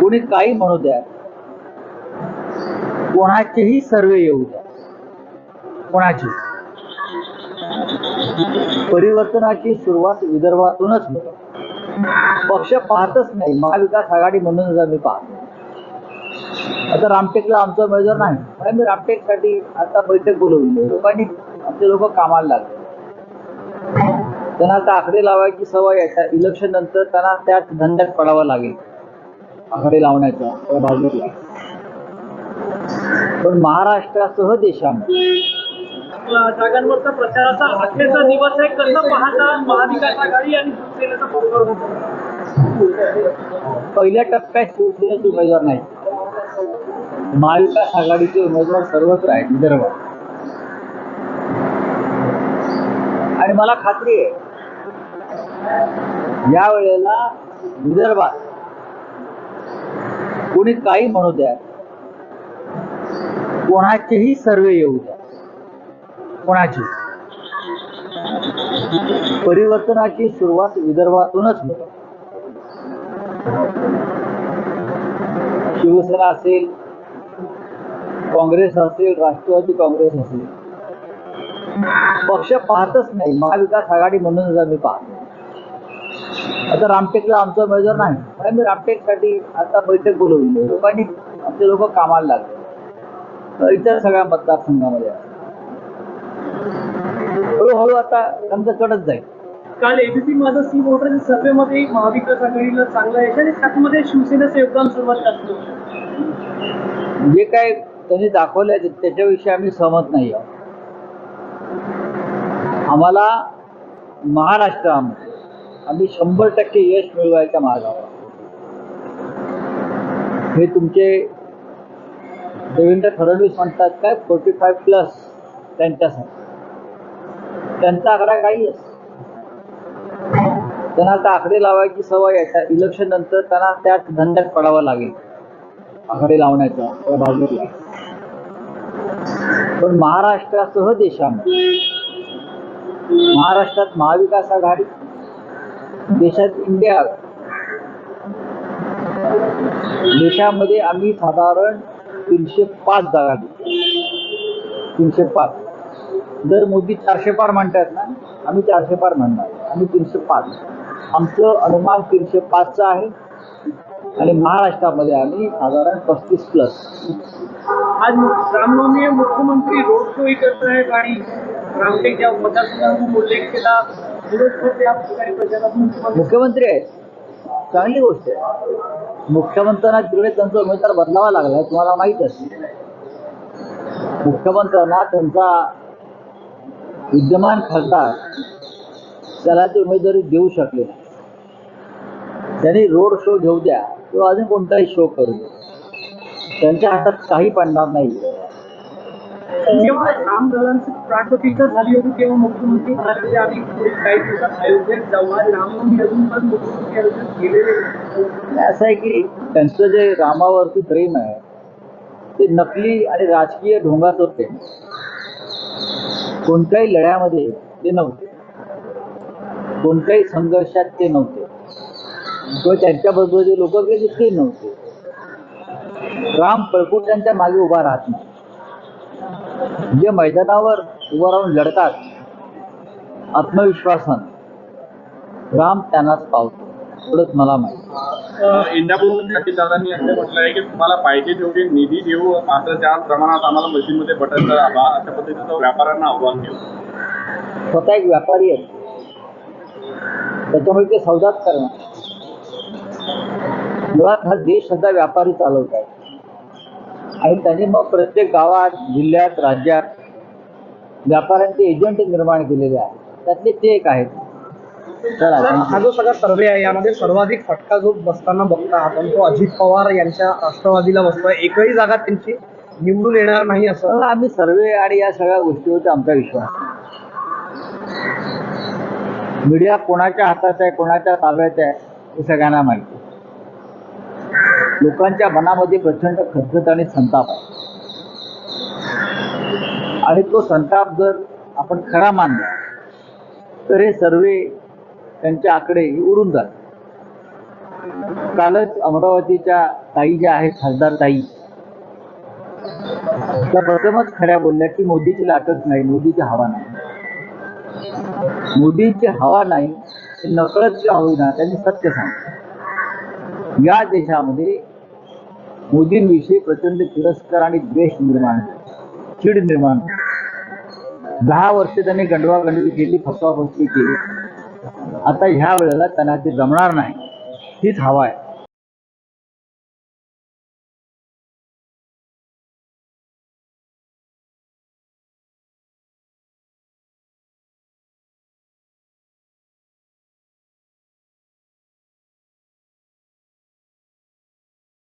कोणी काही म्हणू द्या कोणाचेही सर्वे येऊ द्या. कोणाची? परिवर्तनाची सुरुवात विदर्भातूनच होते. पक्ष पाहतच नाही. महाविकास आघाडी म्हणूनच आम्ही पाहतो आता रामटेकला आमचा उमेदवार नाही. मी आम्ही रामटेकसाठी आता बैठक बोलवली. लोकांनी आमचे लोक कामाला लागले. त्यांना आता आकडे लावायची सवय इलेक्शन नंतर त्यांना त्याच धंद्यात पडावं लागेल. आकडे लावण्याचा त्या बाजूला पण महाराष्ट्रासह देशामध्ये जागांवरचा प्रचाराचा अखेरचा दिवस आहे. कसं पाहता महाविकास आघाडी आणि शिवसेनेचा पक्ष पहिल्या टप्प्यात शिवसेनेचे उमेदवार नाही महाविकास आघाडीचे उमेदवार सर्वत्र आहेत विदर्भात आणि मला खात्री आहे या वेळेला विदर्भात कोणी काही म्हणू द्या कोणाचेही सर्वे येऊ द्या. कोणाची? परिवर्तनाची सुरुवात विदर्भातूनच होते. शिवसेना असेल काँग्रेस असेल राष्ट्रवादी काँग्रेस असेल. पक्ष पाहतच नाही. महाविकास आघाडी म्हणूनच आम्ही पाहतो. आता रामटेकला आमचा उमेदवार नाही. पण आम्ही रामटेकसाठी आता बैठक बोलवली. लोकांनी आमचे लोक कामाला लागले. तर इतर सगळ्या मतदारसंघामध्ये हळूहळू आता रंग चढत जाईल. काल एबीपी माझा सी वोटर सर्वेमध्ये महाविकास आघाडीला चांगलं यश आणि त्यामध्ये शिवसेनेचं योगदान सर्वात जास्त. जे काय त्यांनी दाखवलंय ते- त्याच्याविषयी आम्ही सहमत नाही आहोत आम्हाला महाराष्ट्रामध्ये आम्ही शंभर टक्के यश मिळवायच्या मार्गावर हे तुमचे देवेंद्र फडणवीस म्हणतात काय? फोर्टी फाय प्लस त्यांच्यासाठी. त्यांचा आकडा काही त्यांना आता आकडे लावायची सवय आहे. इलेक्शन नंतर त्यांना त्याच धंद्यात पडावं लागेल. आकडे लावण्याचा त्या बाजूला. पण महाराष्ट्रासह देशामध्ये महाराष्ट्रात महाविकास आघाडी देशात इंडिया. देशामध्ये आम्ही साधारण तीनशे पाच जागा तीनशे पाच. जर मोदी चारशे पार म्हणतात ना आम्ही चारशे पार म्हणणार. आम्ही तीनशे पाच. आमचं अनुमान तीनशे पाचचं आहे. आणि महाराष्ट्रामध्ये आम्ही साधारण पस्तीस प्लस आज रामनवमी मुख्यमंत्री रोड शोही करत आहेत आणि रामटेक ज्या मतदारसंघातून उल्लेख केला. मुख्यमंत्री आहेत. चांगली गोष्ट आहे. मुख्यमंत्र्यांना तिकडे त्यांचा उमेदवार बदलावा लागला तुम्हाला माहीत असेल. मुख्यमंत्र्यांना त्यांचा विद्यमान खासदार त्याला ते उमेदवारी देऊ शकले त्यांनी रोड शो घेऊ द्या किंवा अजून कोणताही शो करू द्या. त्यांच्या हातात काही पडणार नाही जेव्हा रामदलांची प्राणप्रतिष्ठा झाली होती तेव्हा मुख्यमंत्री म्हणाले आम्ही काही दिवसात अयोध्येत जाऊ आणि रामनवमी अजून पण मुख्यमंत्री अयोध्येत गेलेले असं आहे की त्यांचं जे रामावरती प्रेम आहे ते नकली आणि राजकीय ढोंगात होते कोणत्याही लढ्यामध्ये ते नव्हते. कोणत्याही संघर्षात ते नव्हते. किंवा त्यांच्याबरोबर जे लोक गेले ते नव्हते. राम पळपूट त्यांच्या मागे उभा राहत नाही. जे मैदानावर उभं राहून लढतात आत्मविश्वासानं. राम त्यांनाच पावतो एवढंच मला माहिती. इंदापूर दादांनी असं म्हटलं आहे की तुम्हाला पाहिजे तेवढे निधी देऊ मात्र त्या प्रमाणात आम्हाला मशीनमध्ये बटन दाबा अशा पद्धतीचं व्यापाऱ्यांना आव्हान देऊ. स्वतः एक व्यापारी आहेत. त्याच्यामुळे ते सौदाच करणार. मुळात हा देश सध्या व्यापारी चालवत आहे. आणि त्यांनी मग प्रत्येक गावात जिल्ह्यात राज्यात व्यापाऱ्यांचे एजंट निर्माण केलेले आहेत त्यातले ते एक आहेत हा. जो सगळा सर्वे आहे यामध्ये सर्वाधिक फटका जो बसताना बघता आपण तो अजित पवार यांच्या राष्ट्रवादीला बसतोय एकही जागा त्यांची निवडून येणार नाही असं आम्ही सर्वे आणि या सगळ्या गोष्टीवरती आमचा विश्वास मीडिया कोणाच्या हातात आहे कोणाच्या ताब्यात आहे हे सगळ्यांना माहिती. लोकांच्या मनामध्ये प्रचंड खदखत आणि संताप आहे. आणि तो संताप जर आपण खरा मानला तर हे सर्वे त्यांचे आकडे उडून जातात. कालच अमरावतीच्या ताई ज्या आहेत खासदार ताई त्या प्रथमच खऱ्या बोलल्या की मोदीची लाटच नाही मोदीची हवा नाही. मोदीची हवा नाही नकळत का होईना त्यांनी सत्य सांगितलं. या देशामध्ये मोदींविषयी प्रचंड तिरस्कार आणि द्वेष निर्माण झाला. चीड निर्माण दहा वर्ष त्यांनी गंडवागंडवी केली फसवाफसवी केली. आता ह्या वेळेला त्यांना ते जमणार नाही. हीच हवा आहे.